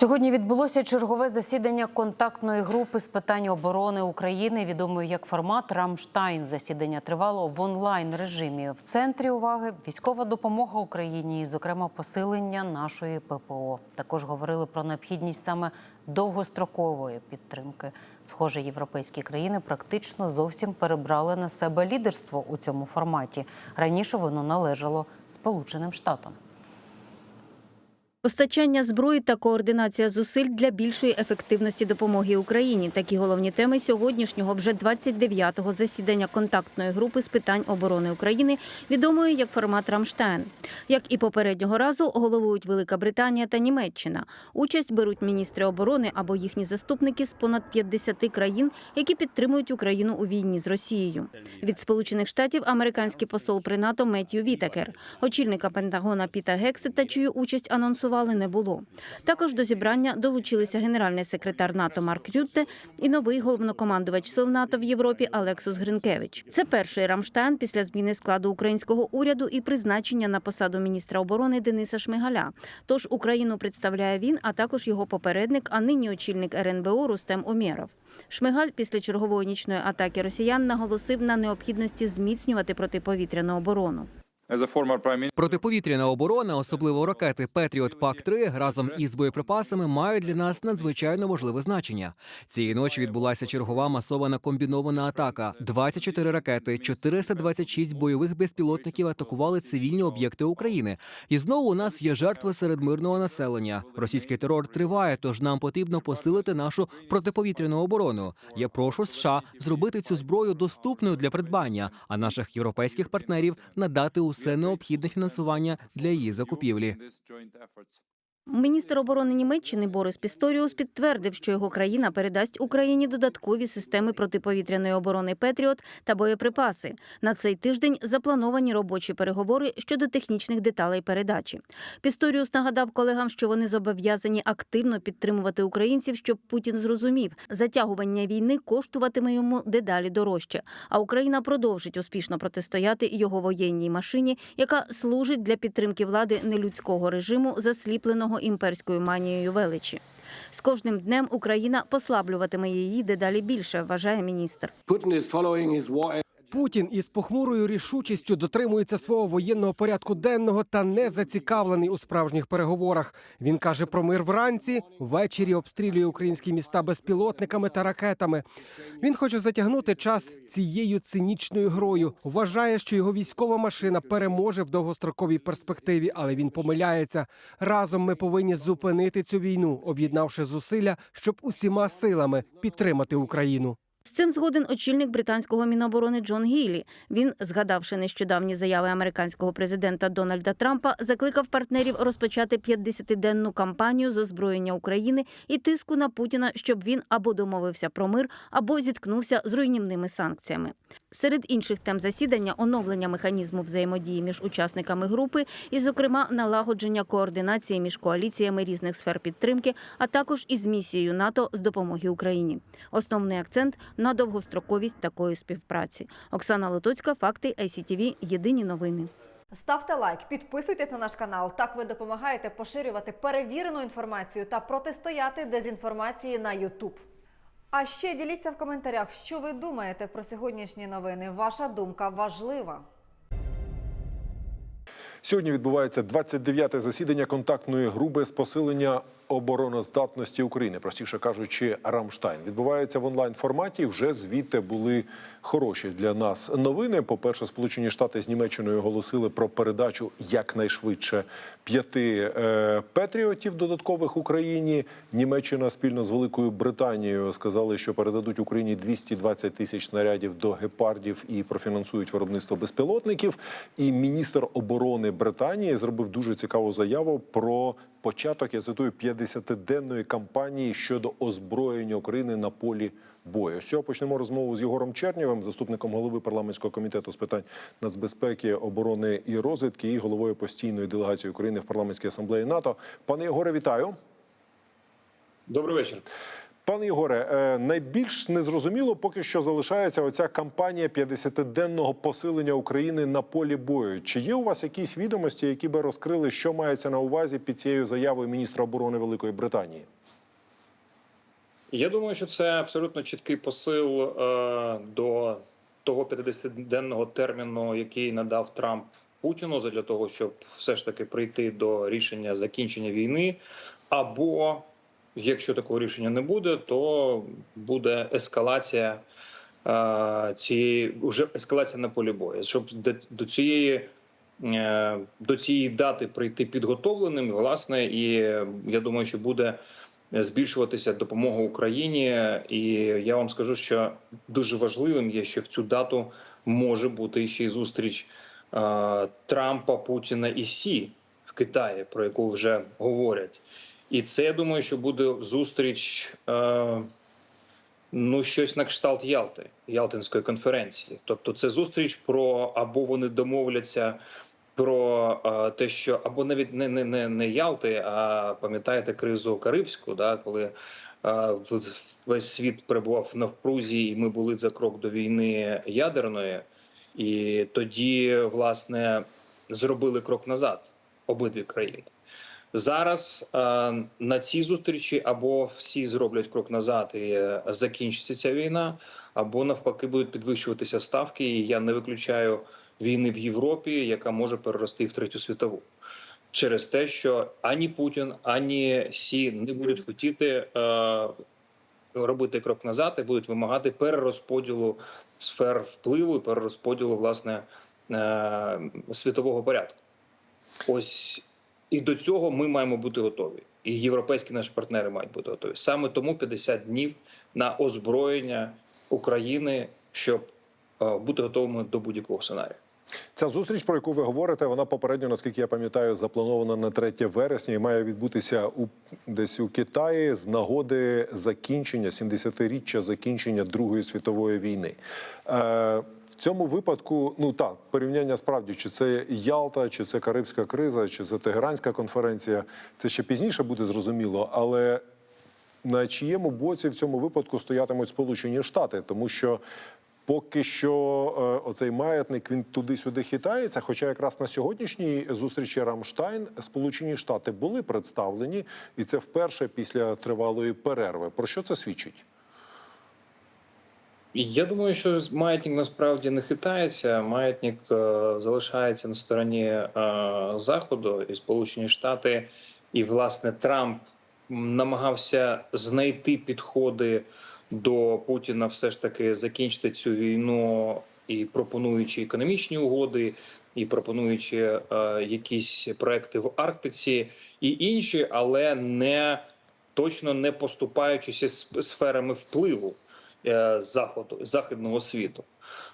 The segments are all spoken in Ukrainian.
Сьогодні відбулося чергове засідання контактної групи з питань оборони України, відомої як формат Рамштайн. Засідання тривало в онлайн режимі. В центрі уваги військова допомога Україні, і, зокрема, посилення нашої ППО. Також говорили про необхідність саме довгострокової підтримки. Схоже, європейські країни практично зовсім перебрали на себе лідерство у цьому форматі. Раніше воно належало Сполученим Штатам. Постачання зброї та координація зусиль для більшої ефективності допомоги Україні. Такі головні теми сьогоднішнього вже 29-го засідання контактної групи з питань оборони України, відомої як формат Рамштайн. Як і попереднього разу, головують Велика Британія та Німеччина. Участь беруть міністри оборони або їхні заступники з понад 50 країн, які підтримують Україну у війні з Росією. Від Сполучених Штатів американський посол при НАТО Меттью Вітакер, очільника Пентагона Піта Гексета, чию участь анонсували не було. Також до зібрання долучилися генеральний секретар НАТО Марк Рютте і новий головнокомандувач сил НАТО в Європі Алексус Гринкевич. Це перший Рамштайн після зміни складу українського уряду і призначення на посаду міністра оборони Дениса Шмигаля. Тож Україну представляє він, а також його попередник, а нині очільник РНБО Рустем Умєров. Шмигаль після чергової нічної атаки росіян наголосив на необхідності зміцнювати протиповітряну оборону. Протиповітряна оборона, особливо ракети Петріот Пак 3 разом із боєприпасами, мають для нас надзвичайно важливе значення. Цієї ночі відбулася чергова масована комбінована атака. 24 ракети, 426 бойових безпілотників атакували цивільні об'єкти України. І знову у нас є жертви серед мирного населення. Російський терор триває, тож нам потрібно посилити нашу протиповітряну оборону. Я прошу США зробити цю зброю доступною для придбання, а наших європейських партнерів надати усе необхідне фінансування для її закупівлі. Міністр оборони Німеччини Борис Пісторіус підтвердив, що його країна передасть Україні додаткові системи протиповітряної оборони Петріот та боєприпаси. На цей тиждень заплановані робочі переговори щодо технічних деталей передачі. Пісторіус нагадав колегам, що вони зобов'язані активно підтримувати українців, щоб Путін зрозумів, затягування війни коштуватиме йому дедалі дорожче. А Україна продовжить успішно протистояти його воєнній машині, яка служить для підтримки влади нелюдського режиму, засліпленого імперською манією величі. З кожним днем Україна послаблюватиме її дедалі більше, вважає міністр. Путін із похмурою рішучістю дотримується свого воєнного порядку денного та не зацікавлений у справжніх переговорах. Він каже про мир вранці, ввечері обстрілює українські міста безпілотниками та ракетами. Він хоче затягнути час цією цинічною грою. Вважає, що його військова машина переможе в довгостроковій перспективі, але він помиляється. Разом ми повинні зупинити цю війну, об'єднавши зусилля, щоб усіма силами підтримати Україну. З цим згоден очільник британського міноборони Джон Гілі. Він, згадавши нещодавні заяви американського президента Дональда Трампа, закликав партнерів розпочати 50-денну кампанію з озброєння України і тиску на Путіна, щоб він або домовився про мир, або зіткнувся з руйнівними санкціями. Серед інших тем засідання оновлення механізму взаємодії між учасниками групи, і, зокрема, налагодження координації між коаліціями різних сфер підтримки, а також із місією НАТО з допомоги Україні. Основний акцент на довгостроковість такої співпраці. Оксана Лотоцька, факти ICTV, Єдині новини. Ставте лайк, підписуйтесь на наш канал. Так ви допомагаєте поширювати перевірену інформацію та протистояти дезінформації на YouTube. А ще діліться в коментарях, що ви думаєте про сьогоднішні новини. Ваша думка важлива. Сьогодні відбувається 29-те засідання контактної групи з посилення обороноздатності України, простіше кажучи, Рамштайн. Відбувається в онлайн форматі. Вже звідти були хороші для нас новини. По-перше, Сполучені Штати з Німеччиною оголосили про передачу якнайшвидше п'яти е, петріотів додаткових Україні. Німеччина спільно з Великою Британією сказали, що передадуть Україні 220 тисяч снарядів до гепардів і профінансують виробництво безпілотників. І міністр оборони Британії зробив дуже цікаву заяву про початок, я цитую, 50-денної кампанії щодо озброєння України на полі бою. З почнемо розмову з Єгором Чернєвим, заступником голови парламентського комітету з питань нацбезпеки, оборони і розвідки, і головою постійної делегації України в парламентській асамблеї НАТО. Пане Єгоре, вітаю. Добрий вечір. Пане Ігоре, е, найбільш незрозуміло поки що залишається оця кампанія 50-денного посилення України на полі бою. Чи є у вас якісь відомості, які би розкрили, що мається на увазі під цією заявою міністра оборони Великої Британії? Я думаю, що це абсолютно чіткий посил е, до того 50-денного терміну, який надав Трамп Путіну, для того, щоб все ж таки прийти до рішення закінчення війни. Або якщо такого рішення не буде, то буде ескалація е, цієї вже ескалація на полі бою. Щоб до, цієї е, до цієї дати прийти підготовленим, власне, і я думаю, що буде збільшуватися допомога Україні. І я вам скажу, що дуже важливим є, що в цю дату може бути ще й зустріч е, Трампа, Путіна і Сі в Китаї, про яку вже говорять. І це я думаю, що буде зустріч. Е, Ну, щось на кшталт Ялти, Ялтинської конференції. Тобто, це зустріч про або вони домовляться про е, те, що або навіть не не, не, не Ялти, а пам'ятаєте кризу Карибську, да, коли е, в- весь світ перебував в навпрузі, і ми були за крок до війни ядерної, і тоді, власне, зробили крок назад обидві країни. Зараз е, на цій зустрічі або всі зроблять крок назад і е, закінчиться ця війна, або навпаки будуть підвищуватися ставки. І я не виключаю війни в Європі, яка може перерости в третю світову, через те, що ані Путін, ані Сі не будуть хотіти е, робити крок назад і будуть вимагати перерозподілу сфер впливу і перерозподілу власне е, світового порядку. Ось і до цього ми маємо бути готові. І європейські наші партнери мають бути готові. Саме тому 50 днів на озброєння України, щоб е, бути готовими до будь-якого сценарію. Ця зустріч, про яку ви говорите, вона попередньо, наскільки я пам'ятаю, запланована на 3 вересня і має відбутися у десь у Китаї з нагоди закінчення 70-річчя закінчення Другої світової війни. Е, цьому випадку, ну так, порівняння справді, чи це Ялта, чи це Карибська криза, чи це Тегеранська конференція, це ще пізніше буде зрозуміло, але на чиєму боці в цьому випадку стоятимуть Сполучені Штати, тому що поки що е, оцей маятник він туди-сюди хитається. Хоча якраз на сьогоднішній зустрічі Рамштайн Сполучені Штати були представлені, і це вперше після тривалої перерви. Про що це свідчить? Я думаю, що маятник насправді не хитається. Маятник е, залишається на стороні е, Заходу і Сполучені Штати, і власне Трамп намагався знайти підходи до Путіна, все ж таки закінчити цю війну і пропонуючи економічні угоди, і пропонуючи е, якісь проекти в Арктиці і інші, але не точно не поступаючися сферами впливу заходу західного світу.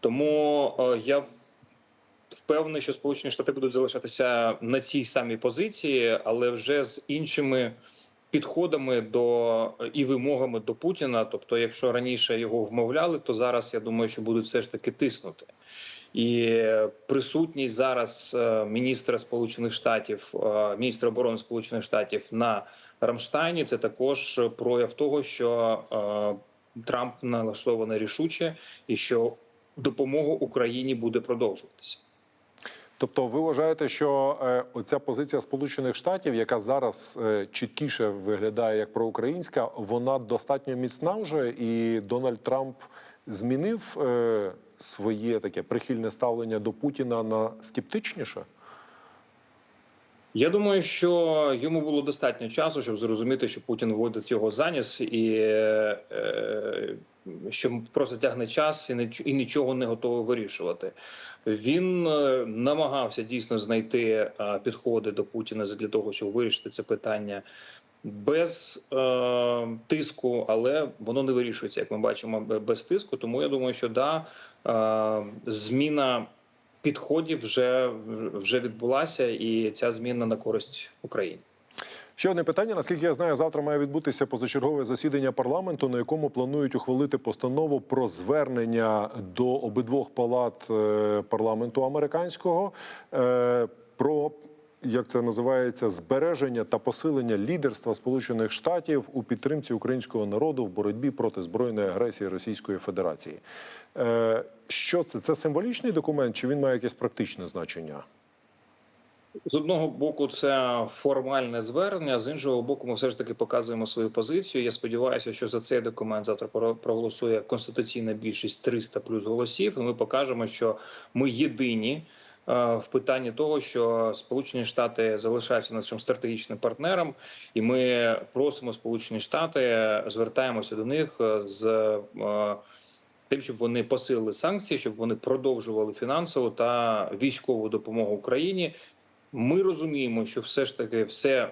Тому е, я впевнений, що Сполучені Штати будуть залишатися на цій самій позиції, але вже з іншими підходами до і вимогами до Путіна. Тобто, якщо раніше його вмовляли, то зараз я думаю, що будуть все ж таки тиснути. І присутність зараз е, міністра Сполучених Штатів, е, міністра оборони Сполучених Штатів на Рамштайні це також прояв того, що е, Трамп налаштований рішуче і що допомога Україні буде продовжуватися. Тобто, ви вважаєте, що е, оця позиція Сполучених Штатів, яка зараз е, чіткіше виглядає як проукраїнська, вона достатньо міцна вже, і Дональд Трамп змінив е, своє таке прихильне ставлення до Путіна на скептичніше? Я думаю, що йому було достатньо часу, щоб зрозуміти, що Путін вводить його заніс, і е, що просто тягне час і і нічого не готовий вирішувати. Він е, намагався дійсно знайти е, підходи до Путіна для того, щоб вирішити це питання без е, тиску, але воно не вирішується, як ми бачимо, без тиску. Тому я думаю, що да, е, зміна підходів вже вже відбулася, і ця зміна на користь Україні. Ще одне питання. Наскільки я знаю, завтра має відбутися позачергове засідання парламенту, на якому планують ухвалити постанову про звернення до обидвох палат е, парламенту американського е, про як це називається, збереження та посилення лідерства Сполучених Штатів у підтримці українського народу в боротьбі проти збройної агресії Російської Федерації. Е, Що це? Це символічний документ, чи він має якесь практичне значення? З одного боку, це формальне звернення. З іншого боку, ми все ж таки показуємо свою позицію. Я сподіваюся, що за цей документ завтра про- проголосує конституційна більшість 300 плюс голосів. І ми покажемо, що ми єдині в питанні того, що Сполучені Штати залишаються нашим стратегічним партнером, і ми просимо Сполучені Штати, звертаємося до них е, з. е, Тим, щоб вони посилили санкції, щоб вони продовжували фінансову та військову допомогу Україні, ми розуміємо, що все ж таки все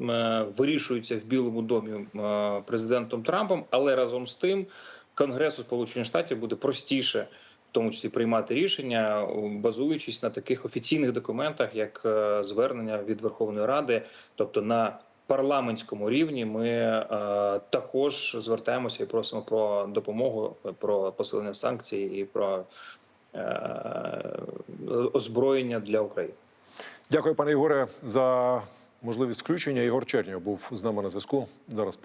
е, вирішується в Білому домі е, президентом Трампом, але разом з тим Конгресу Сполучених Штатів буде простіше, тому числі приймати рішення, е, базуючись на таких офіційних документах, як е, звернення від Верховної Ради, тобто на парламентському рівні, ми е, також звертаємося і просимо про допомогу, про посилення санкцій і про е, озброєння для України. Дякую, пане Ігоре, за можливість включення. Ігор Чернєв був з нами на зв'язку. Зараз